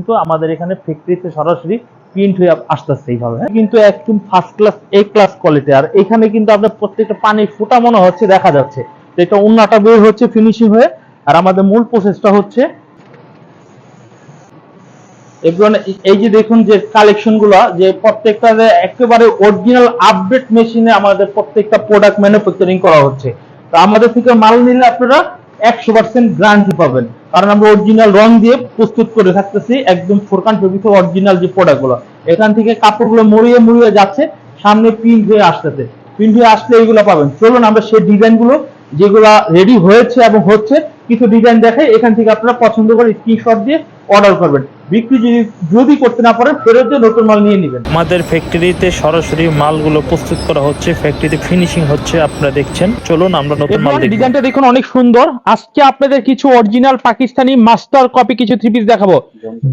কিন্তু আমাদের এখানে ফ্যাক্টরিতে সরাসরি প্রিন্ট হয়ে আসতেছে এইভাবে হ্যাঁ? কিন্তু একদম first class A class quality আর এখানে কিন্তু আপনার প্রত্যেকটা পানির ফোঁটা মনে হচ্ছে, দেখা যাচ্ছে এটা উন্নাটা বের হচ্ছে ফিনিশিং হয়ে, আর আমাদের মূল প্রসেসটা হচ্ছে এই যে দেখুন যে কালেকশনগুলা যে প্রত্যেকটা একেবারে অরিজিনাল আপডেট মেশিনে আমাদের প্রত্যেকটা প্রোডাক্ট ম্যানুফ্যাকচারিং করা হচ্ছে তো আমাদের থেকে মাল নিলে আপনারা একশো পার্সেন্ট গ্যারান্টি পাবেন। কারণ আমরা অরিজিনাল রং দিয়ে প্রস্তুত করে থাকতেছি, একদম ফোরকান ফেব্রিক অরিজিনাল যে প্রোডাক্টগুলো এখান থেকে কাপড়গুলো মরিয়ে মরিয়ে যাচ্ছে, সামনে প্রিন্ট হয়ে আসতেছে। প্রিন্ট হয়ে আসলে এইগুলো পাবেন। চলুন আমরা সেই ডিজাইনগুলো যেগুলা রেডি হয়েছে এবং হচ্ছে, কিছু ডিজাইন দেখে এখান থেকে আপনারা পছন্দ করে স্ক্রিনশট দিয়ে অর্ডার করবেন। বিক্রি যদি যদি করতে না পারেন ফেরত দিয়ে নতুন মাল নিয়ে নেবেন। আমাদের ফ্যাক্টরিতে সরাসরি মালগুলো প্রস্তুত করা হচ্ছে। ফ্যাক্টরিতে ফিনিশিং হচ্ছে আপনারা দেখছেন। চলুন আমরা নতুন মাল এরপর ডিজাইনটা দেখুন অনেক সুন্দর। আজকে আপনাদের কিছু অরিজিনাল পাকিস্তানি মাস্টার কপি কিছু থ্রি পিস দেখাবো।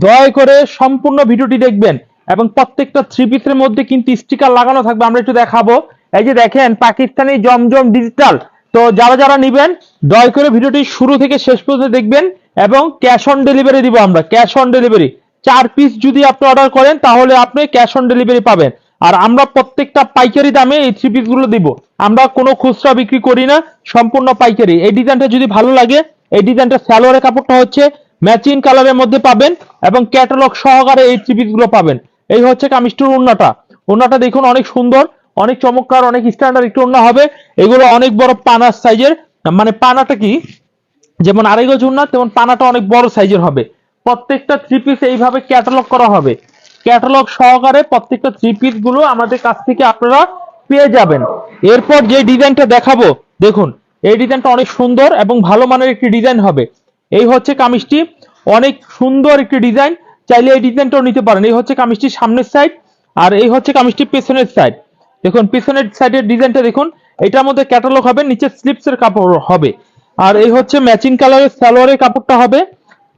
দয়া করে সম্পূর্ণ ভিডিওটি দেখবেন এবং প্রত্যেকটা থ্রি পিসের মধ্যে কিন্তু স্টিকার লাগানো থাকবে আমরা একটু দেখাবো। এই যে দেখেন পাকিস্তানি জমজম ডিজিটাল তো যারা যারা নিবেন, দয়া করে ভিডিওটি শুরু থেকে শেষ পর্যন্ত দেখবেন এবং ক্যাশ অন ডেলিভারি দিব আমরা। ক্যাশ অন ডেলিভারি চার পিস যদি আপনি অর্ডার করেন, তাহলে আপনি ক্যাশ অন ডেলিভারি পাবেন। আর আমরা প্রত্যেকটা পাইকারি দামে এই থ্রি পিসগুলো দিব। আমরা কোনো খুচরা বিক্রি করি না, সম্পূর্ণ পাইকারি। এই ডিজাইনটা যদি ভালো লাগে, এই ডিজাইনটা স্যালোয়ারের কাপড়টা হচ্ছে ম্যাচিং কালারের মধ্যে পাবেন এবং ক্যাটালগ সহকারে এই থ্রি পিসগুলো পাবেন। এই হচ্ছে কামিস্টুর উন্নাটা উন্নাটা দেখুন অনেক সুন্দর। অনেক চমৎকার, অনেক স্ট্যান্ডার্ড একটু উন্না হবে। এগুলো অনেক বড় পানার সাইজের মানে পানাটা কি? যেমন আড়াই গজ উন্না তেমন পানাটা অনেক বড় সাইজের হবে। প্রত্যেকটা থ্রি পিস এইভাবে ক্যাটালগ করা হবে। ক্যাটালগ সহকারে প্রত্যেকটা থ্রি পিসগুলো আমাদের কাছ থেকে আপনারা পেয়ে যাবেন। এরপর যে ডিজাইনটা দেখাবো, দেখুন, এই ডিজাইনটা অনেক সুন্দর এবং ভালো মানের একটি ডিজাইন হবে। এই হচ্ছে কামিজটি। অনেক সুন্দর একটি ডিজাইন চাইলে এই ডিজাইনটাও নিতে পারেন। এই হচ্ছে কামিজটির সামনের সাইড আর এই হচ্ছে কামিজটির পেছনের সাইড দেখুন, পিছনের সাইডের ডিজাইনটা দেখুন, এটার মধ্যে ক্যাটালগ হবে, নিচে স্লিপসের কাপড় হবে। আর এই হচ্ছে ম্যাচিং কালারের সালোয়ারের কাপড়টা হবে।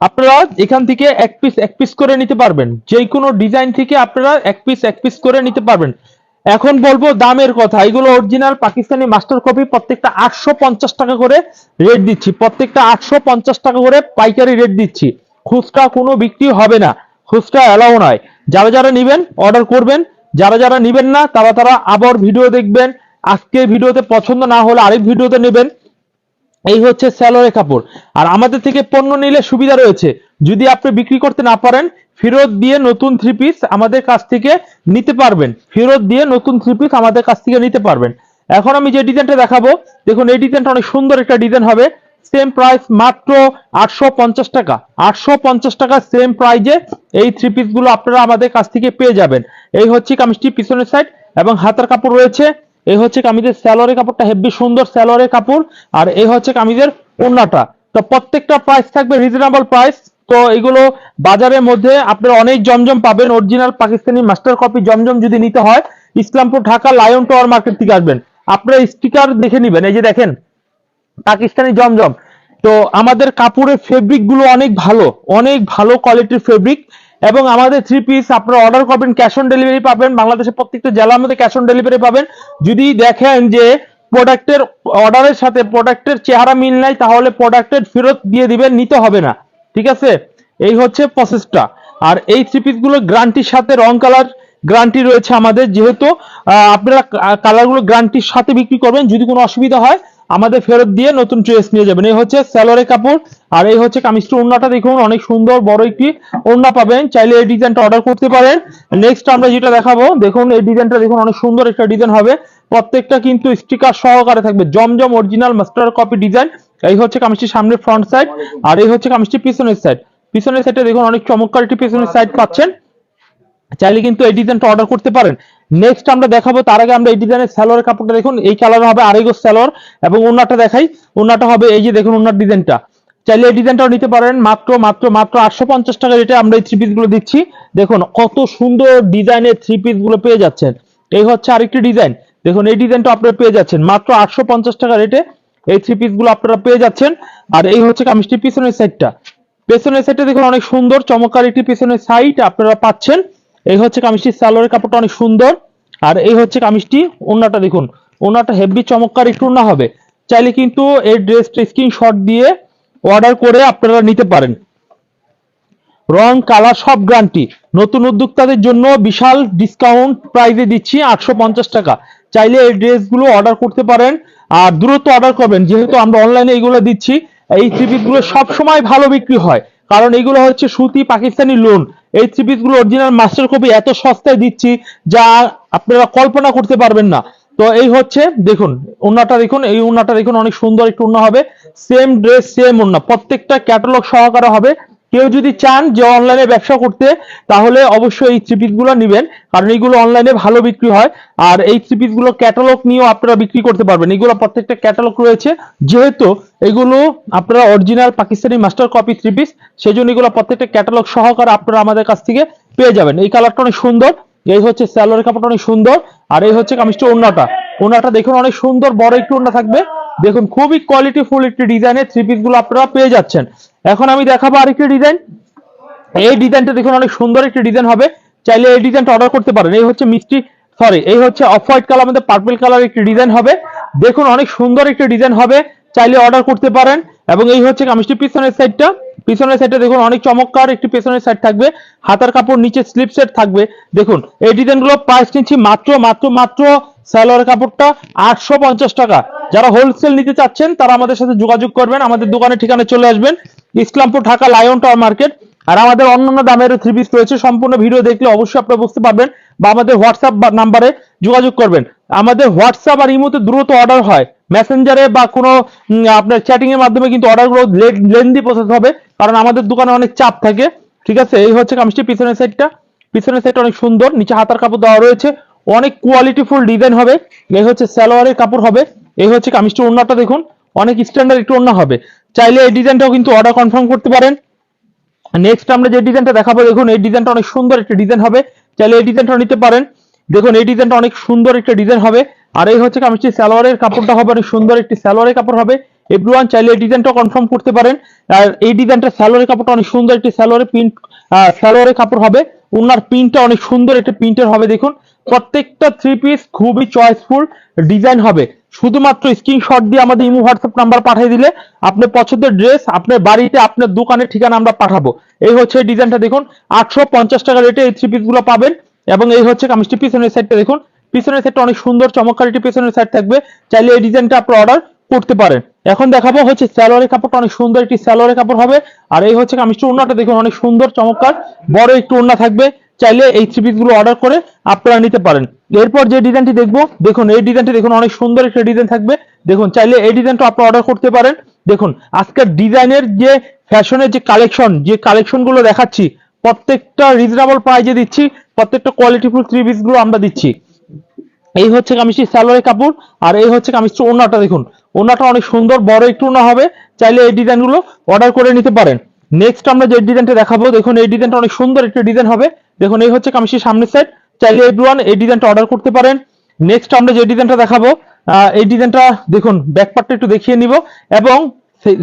আপনারা এখান থেকে এক পিস এক পিস করে নিতে পারবেন। যে কোনো ডিজাইন থেকে আপনারা এক পিস এক পিস করে নিতে পারবেন। এখন বলব দামের কথা, এগুলো অরিজিনাল পাকিস্তানি মাস্টার কপি প্রত্যেকটা আটশো পঞ্চাশ টাকা করে রেট দিচ্ছি। প্রত্যেকটা আটশো পঞ্চাশ টাকা করে পাইকারি রেট দিচ্ছি। খুচরা কোনো বিক্রি হবে না, খুচরা অ্যালাউ নয়। যারা যারা নেবেন অর্ডার করবেন যারা যারা নেবেন না, তারা তারা আবার ভিডিও দেখবেন। আজকে ভিডিওতে পছন্দ না হলে আরেক ভিডিওতে নেবেন। এই হচ্ছে স্যালোরে কাপড়। আর আমাদের থেকে পণ্য নিলে সুবিধা রয়েছে। যদি আপনি বিক্রি করতে না পারেন, ফেরত দিয়ে নতুন থ্রি পিস আমাদের কাছ থেকে নিতে পারবেন। ফেরত দিয়ে নতুন থ্রি পিস আমাদের কাছ থেকে নিতে পারবেন। এখন আমি যে ডিজাইনটা দেখাবো, দেখুন এই ডিজাইনটা অনেক সুন্দর একটা ডিজাইন হবে। সেম প্রাইস মাত্র আটশো পঞ্চাশ টাকা। আটশো পঞ্চাশ টাকা সেম প্রাইজে এই থ্রি পিসগুলো আপনারা আমাদের কাছ থেকে পেয়ে যাবেন। এই হচ্ছে কামিজটি পিছনের সাইড এবং হাতার কাপড় রয়েছে। এই হচ্ছে কামিজের স্যালোয়ারের কাপড়টা, হেভি সুন্দর স্যালোয়ারের কাপড়। আর এই হচ্ছে কামিজের ওড়নাটা। তো প্রত্যেকটা প্রাইস থাকবে রিজনেবল প্রাইস তো এগুলো বাজারের মধ্যে আপনারা অনেক জমজম পাবেন। Original Pakistani master copy Zamzam যদি নিতে হয়, Islampur, Dhaka, Lion Tower market থেকে আসবেন। আপনারা স্টিকার দেখে নেবেন। এই যে দেখেন পাকিস্তানি জমজম। তো আমাদের কাপড়ের ফেব্রিকগুলো অনেক ভালো অনেক ভালো কোয়ালিটির ফেব্রিক এবং আমাদের থ্রি পিস আপনারা অর্ডার করবেন ক্যাশ অন ডেলিভারি পাবেন, বাংলাদেশের প্রত্যেকটা জেলার মধ্যে ক্যাশ অন ডেলিভারি পাবেন। যদি দেখেন যে প্রোডাক্টের অর্ডারের সাথে প্রোডাক্টের চেহারা মিল নাই, তাহলে প্রোডাক্টের ফেরত দিয়ে দিবেন, নিতে হবে না। ঠিক আছে? এই হচ্ছে প্রসেসটা আর এই থ্রি পিসগুলো গ্যারান্টির সাথে রং কালার গ্যারান্টি রয়েছে আমাদের। যেহেতু আপনারা কালারগুলো গ্রান্টির সাথে বিক্রি করবেন, যদি কোনো অসুবিধা হয় আমাদের ফেরত দিয়ে নতুন ড্রেস নিয়ে যাবেন। এই হচ্ছে স্যালোয়ারের কাপড়, আর এই হচ্ছে কামিজটি ওড়নাটা দেখুন, অনেক সুন্দর বড় একটি ওড়না পাবেন। চাইলে এই ডিজাইনটা অর্ডার করতে পারেন। নেক্সট আমরা যেটা দেখাবো, দেখুন এই ডিজাইনটা দেখুন, অনেক সুন্দর একটা ডিজাইন হবে। প্রত্যেকটা কিন্তু স্টিকার সহকারে থাকবে, Zamzam original master copy design এই হচ্ছে কামিজটির সামনে ফ্রন্ট সাইড আর এই হচ্ছে কামিজটির পিছনের সাইড পিছনের সাইডে দেখুন, অনেক চমৎকার একটি পিছনের সাইড পাচ্ছেন। চাইলে কিন্তু এই ডিজাইনটা অর্ডার করতে পারেন। নেক্সট আমরা দেখাবো, তার আগে আমরা এই ডিজাইনের স্যালোয়ারের কাপড়টা দেখুন। এই কালার হবে আড়াই গজ স্যালোয়ার এবং ওনাটা দেখাই। ওনাটা হবে এই যে দেখুন ওনার ডিজাইনটা চাইলে এই ডিজাইনটাও নিতে পারেন, মাত্র মাত্র মাত্র আটশো পঞ্চাশ টাকা রেটে আমরা এই থ্রি পিসগুলো দিচ্ছি। দেখুন, কত সুন্দর ডিজাইনের থ্রি পিসগুলো পেয়ে যাচ্ছেন। এই হচ্ছে আরেকটি ডিজাইন দেখুন, এই ডিজাইনটা আপনারা পেয়ে যাচ্ছেন, মাত্র আটশো পঞ্চাশ টাকা রেটে এই থ্রি পিসগুলো আপনারা পেয়ে যাচ্ছেন। আর এই হচ্ছে কামিজটির পিছনের সাইডটা পেছনের সাইডটা দেখুন অনেক সুন্দর, চমৎকার একটি পেছনের সাইড আপনারা পাচ্ছেন। এই হচ্ছে কামিজটির সালোয়ারের কাপড়টা অনেক সুন্দর। আর এই হচ্ছে কামিজটি ওনাটা দেখুন ওনাটা হেভি চমৎকার একটু ওনা হবে। চাইলে কিন্তু এই ড্রেসটা স্ক্রিনশট দিয়ে অর্ডার করে আপনারা নিতে পারেন। রং, কালার সব গ্যারান্টি। নতুন উদ্যোক্তাদের জন্য বিশাল ডিসকাউন্ট প্রাইসে দিচ্ছি আটশো পঞ্চাশ টাকা। চাইলে এই ড্রেসগুলো অর্ডার করতে পারেন আর দ্রুত অর্ডার করবেন। যেহেতু আমরা অনলাইনে এইগুলো দিচ্ছি, এই থ্রি গুলো সবসময় ভালো বিক্রি হয়। কারণ এগুলো হচ্ছে সুতি পাকিস্তানি লোন এই থ্রি গুলো অরিজিনাল মাস্টার কপি এত সস্তায় দিচ্ছি যা আপনারা কল্পনা করতে পারবেন না। তো এই হচ্ছে, দেখুন ওনাটা দেখুন, এই ওনাটা দেখুন অনেক সুন্দর একটু ওনা হবে। সেম ড্রেস সেম ওনা প্রত্যেকটা ক্যাটালগ সহকারে হবে। কেউ যদি চান যে অনলাইনে ব্যবসা করতে, তাহলে অবশ্যই এই থ্রি গুলো নেবেন। কারণ এইগুলো অনলাইনে ভালো বিক্রি হয়। আর এই থ্রি গুলো ক্যাটালগ নিয়েও আপনারা বিক্রি করতে পারবেন। এগুলো প্রত্যেকটা ক্যাটালগ রয়েছে। যেহেতু এগুলো আপনারা original Pakistani master copy three piece সেই জন্য এগুলো প্রত্যেকটা ক্যাটালগ সহকারে আপনারা আমাদের কাছ থেকে পেয়ে যাবেন। এই কালারটা অনেক সুন্দর। এই হচ্ছে স্যালোয়ার কাপড়টা অনেক সুন্দর। আর এই হচ্ছে কামিজটা ওন্নাটা ওন্নাটা দেখুন অনেক সুন্দর, বড় একটু ওন্না থাকবে। দেখুন, খুবই কোয়ালিটি ফুল একটি ডিজাইনের থ্রি পিসগুলো আপনারা পেয়ে যাচ্ছেন। এখন আমি দেখাবো আরেকটি ডিজাইন এই ডিজাইনটা দেখুন, অনেক সুন্দর একটি ডিজাইন হবে। চাইলে এই ডিজাইনটা অর্ডার করতে পারেন। এই হচ্ছে মিষ্টি সরি এই হচ্ছে অফ হোয়াইট কালার মধ্যে পার্পল কালার একটি ডিজাইন হবে। দেখুন, অনেক সুন্দর একটি ডিজাইন হবে। চাইলে অর্ডার করতে পারেন। এবং এই হচ্ছে কামিজটি পিছনের সাইডটা পিছনের সাইডটা দেখুন, অনেক চমৎকার একটি পেছনের সাইড থাকবে। হাতার কাপড় নিচে স্লিপ সেট থাকবে। দেখুন, এই ডিজাইনগুলো প্রাইস নিচ্ছি মাত্র মাত্র মাত্র সালোয়ার কাপড়টা আটশো পঞ্চাশ টাকা। যারা হোলসেল নিতে চাচ্ছেন, তারা আমাদের সাথে যোগাযোগ করবেন। আমাদের দোকানের ঠিকানা চলে আসবেন। Islampur, Dhaka, Lion Tower market. আর আমাদের অন্যান্য দামের থ্রি পিস রয়েছে। সম্পূর্ণ ভিডিও দেখলে অবশ্যই আপনারা বুঝতে পারবেন বা আমাদের হোয়াটসঅ্যাপ নাম্বারে যোগাযোগ করবেন। আমাদের হোয়াটসঅ্যাপ আর ইমোতে দ্রুত অর্ডার হয়। মেসেঞ্জারে বা কোনো আপনার চ্যাটিংয়ের মাধ্যমে কিন্তু অর্ডারগুলো লেন্দি প্রসেস হবে। কারণ আমাদের দোকানে অনেক চাপ থাকে। ঠিক আছে? এই হচ্ছে কামিজটি পিছনের সাইডটা পিছনের সাইডটা অনেক সুন্দর। নিচে হাতার কাপড় দেওয়া রয়েছে। অনেক কোয়ালিটি ফুল ডিজাইন হবে। এই হচ্ছে সালোয়ারের কাপড় হবে। এই হচ্ছে কামিজটি ওড়নাটা দেখুন। অনেক স্ট্যান্ডার্ড একটু ওড়না হবে। চাইলে এই ডিজাইনটাও কিন্তু অর্ডার কনফার্ম করতে পারেন। নেক্সট আমরা যে ডিজাইনটা দেখাবো, দেখুন, এই ডিজাইনটা অনেক সুন্দর একটা ডিজাইন হবে। চাইলে এই ডিজাইনটা নিতে পারেন। দেখুন, এই ডিজাইনটা অনেক সুন্দর একটা ডিজাইন হবে। আর এই হচ্ছে কামিজটি সালোয়ারের কাপড়টা হবে, অনেক সুন্দর একটি সালোয়ারের কাপড় হবে। এভরিওয়ান চাইলে এই ডিজাইনটা কনফার্ম করতে পারেন। আর এই ডিজাইনটা সালোয়ারের কাপড়টা অনেক সুন্দর একটি সালোয়ারের প্রিন্ট সালোয়ারের কাপড় হবে। ওনার প্রিন্টটা অনেক সুন্দর একটা প্রিন্টের হবে, দেখুন। প্রত্যেকটা থ্রি পিস খুবই চয়েসফুল ডিজাইন হবে। শুধুমাত্র স্ক্রিনশট দিয়ে আমাদের ইমো হোয়াটসঅ্যাপ নাম্বার পাঠিয়ে দিলে আপনার পছন্দের ড্রেস আপনার বাড়িতে, আপনার দোকানের ঠিকানা আমরা পাঠাবো। এই হচ্ছে এই ডিজাইনটা দেখুন। আটশো পঞ্চাশ টাকা রেটে এই থ্রি পিসগুলো পাবেন। এবং এই হচ্ছে কামিজটি পিছনের সাইডটা দেখুন। পিছনের সাইডটা অনেক সুন্দর, চমৎকার একটি পিছনের সাইড থাকবে। চাইলে এই ডিজাইনটা আপনার অর্ডার করতে পারেন এখন দেখাবো হচ্ছে স্যালোয়ারের কাপড়টা অনেক সুন্দর একটি স্যালোয়ারের কাপড় হবে। আর এই হচ্ছে কামিজটি ওড়নাটা দেখুন, অনেক সুন্দর, চমৎকার। বড় একটু ওড়না থাকবে, চাইলে এই থ্রি পিসগুলো অর্ডার করে আপনারা নিতে পারেন। এরপর যে ডিজাইনটি দেখব, দেখুন, এই ডিজাইনটি দেখুন, অনেক সুন্দর একটা ডিজাইন থাকবে। দেখুন, চাইলে এই ডিজাইনটা আপনি অর্ডার করতে পারেন। দেখুন, আজকের ডিজাইনের যে ফ্যাশনের যে কালেকশন যে কালেকশনগুলো দেখাচ্ছি, প্রত্যেকটা রিজনেবল প্রাইজে দিচ্ছি, প্রত্যেকটা কোয়ালিটিফুল থ্রি পিসগুলো আমরা দিচ্ছি। এই হচ্ছে কামিজটি সালোয়ারের কাপড়, আর এই হচ্ছে কামিজটি ওনাটা দেখুন। ওনাটা অনেক সুন্দর, বড় একটু ওনা হবে, চাইলে এই ডিজাইনগুলো অর্ডার করে নিতে পারেন। নেক্সট আমরা যে ডিজাইনটা দেখাবো, দেখুন এই ডিজাইনটা অনেক সুন্দর একটা ডিজাইন হবে। দেখুন এই হচ্ছে কামিজটির সামনের সাইড চাইলে এভরিওয়ান এই ডিজাইনটা অর্ডার করতে পারেন। নেক্সট আমরা যে ডিজাইনটা দেখাবো এই ডিজাইনটা দেখুন ব্যাক পার্টটা একটু দেখিয়ে নিব, এবং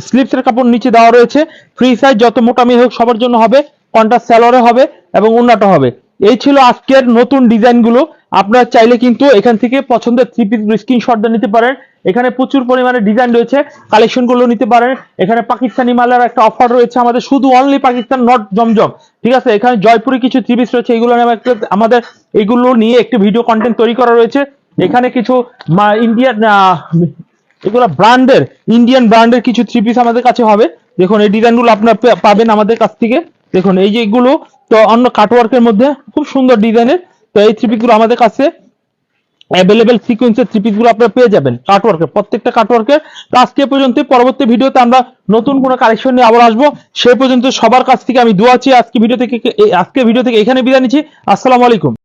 স্লিপসের কাপড় নিচে দেওয়া রয়েছে। ফ্রি সাইজ যত মোটামি হোক, সবার জন্য হবে কন্ট্রাস্ট স্যালোয়ারে হবে, এবং উন্নাটা হবে। এই ছিল আজকের নতুন ডিজাইনগুলো। আপনারা চাইলে কিন্তু এখান থেকে পছন্দের থ্রি পিস স্ক্রিনশটটা নিতে পারেন। এখানে প্রচুর পরিমাণে ডিজাইন রয়েছে কালেকশনগুলো নিতে পারেন। এখানে পাকিস্তানি মালের একটা অফার রয়েছে আমাদের, শুধু অনলি পাকিস্তান নট জমজম। ঠিক আছে? এখানে জয়পুরি কিছু থ্রি পিস রয়েছে, এগুলো আমাদের এগুলো নিয়ে একটি ভিডিও কন্টেন্ট তৈরি করা রয়েছে। এখানে কিছু ইন্ডিয়ান এগুলো ব্র্যান্ডের ইন্ডিয়ান ব্র্যান্ডের কিছু থ্রি পিস আমাদের কাছে হবে। দেখুন, এই ডিজাইনগুলো আপনারা পাবেন আমাদের কাছ থেকে। দেখুন, এই যে এগুলো তো অন্য কাটওয়ার্কের মধ্যে খুব সুন্দর ডিজাইনের তো এই থ্রি গুলো আমাদের কাছে অ্যাভেলেবেল সিকোয়েন্সের থ্রি গুলো আপনারা পেয়ে যাবেন কাটওয়ার্কের প্রত্যেকটা কাটওয়ার্কের আজকে পর্যন্ত পরবর্তী ভিডিওতে আমরা নতুন কোনো কালেকশন নিয়ে আবার আসব। সে পর্যন্ত সবার কাছ থেকে আমি দোয়া আজকে ভিডিও থেকে, আজকে ভিডিও থেকে এখানে বিদায় নিচ্ছি। আসসালামু আলাইকুম।